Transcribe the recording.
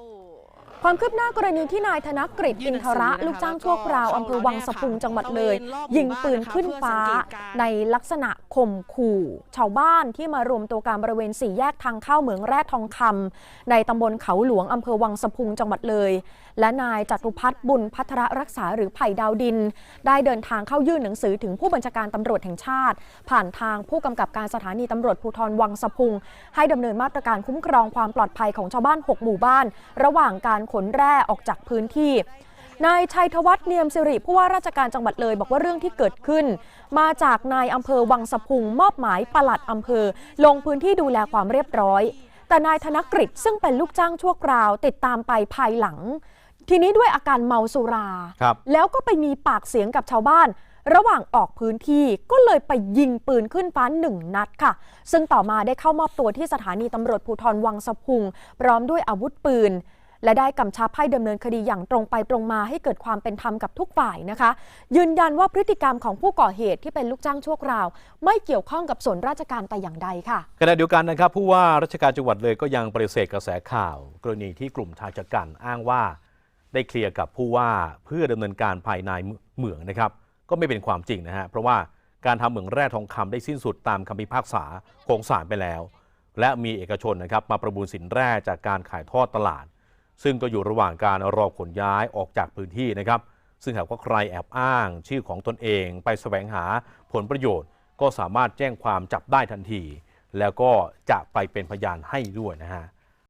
Oh. ความคืบหน้ากรณีที่นายธนกฤษอินทระ ลูกจ้างชั่วคราวอำเภอวังสะพุงจังหวัดเลย ยิงปืนขึ้นฟ้า ในลักษณะข่มขู่ ชาวบ้านที่มารวมตัวการบริเวณสี่แยกทางเข้าเหมืองแร่ทองคำในตำบลเขาหลวงอำเภอวังสะพุงจังหวัดเลย และนายจตุพัฒน์บุญพัทรรักษาหรือไผ่ดาวดิน ได้เดินทางเข้ายื่นหนังสือถึงผู้บัญชาการตำรวจแห่งชาติ ผ่านทางผู้กำกับการสถานีตำรวจภูธรวังสะพุง ให้ดำเนินมาตรการคุ้มครองความปลอดภัยของชาวบ้าน 6 หมู่บ้าน ระหว่างการขนแร่ออกจากพื้นที่นายชัยธวัฒน์เนียมสิริผู้ว่าราชการจังหวัดเลย บอกว่าเรื่องที่เกิดขึ้น มาจากนายอำเภอวังสะพุงมอบหมายปลัดอำเภอ ลงพื้นที่ดูแลความเรียบร้อย แต่นายธนกฤษซึ่งเป็นลูกจ้างชั่วคราว ติดตามไปภายหลัง ทีนี้ด้วยอาการเมาสุราครับแล้วก็ไปมีปากเสียงกับชาวบ้าน ระหว่างออกพื้นที่ก็เลยไปยิงปืนขึ้นฟ้าหนึ่งนัดค่ะ ซึ่งต่อมาได้เข้ามอบตัวที่สถานีตำรวจภูธรวังสะพุง พร้อมด้วยอาวุธปืน และได้กำชับให้ดำเนินคดีอย่างตรงไปตรงมาให้เกิดความเป็นธรรมกับทุกฝ่ายนะคะ ยืนยันว่าพฤติกรรมของผู้ก่อเหตุที่เป็นลูกจ้างชั่วคราว ไม่เกี่ยวข้องกับส่วนราชการแต่อย่างใดค่ะขณะเดียวกันนะครับผู้ว่าราชการจังหวัดเลยก็ยังปฏิเสธกระแสข่าว กรณีที่กลุ่มชายชะกันอ้างว่า ได้เคลียร์กับผู้ว่าเพื่อดำเนินการภายในเหมืองนะครับ ก็ไม่เป็นความจริงนะฮะเพราะว่าการทำเหมืองแร่ทองคำได้สิ้นสุดตามคำพิพากษาของศาลไปแล้ว และมีเอกชนนะครับมาประมูลสินแร่จากการขายทอดตลาด ซึ่งก็อยู่ระหว่างการรอขนย้ายออกจากพื้นที่นะครับ ซึ่งหากว่าใครแอบอ้างชื่อของตนเอง ไปแสวงหาผลประโยชน์ ก็สามารถแจ้งความจับได้ทันที แล้วก็จะไปเป็นพยานให้ด้วยนะฮะ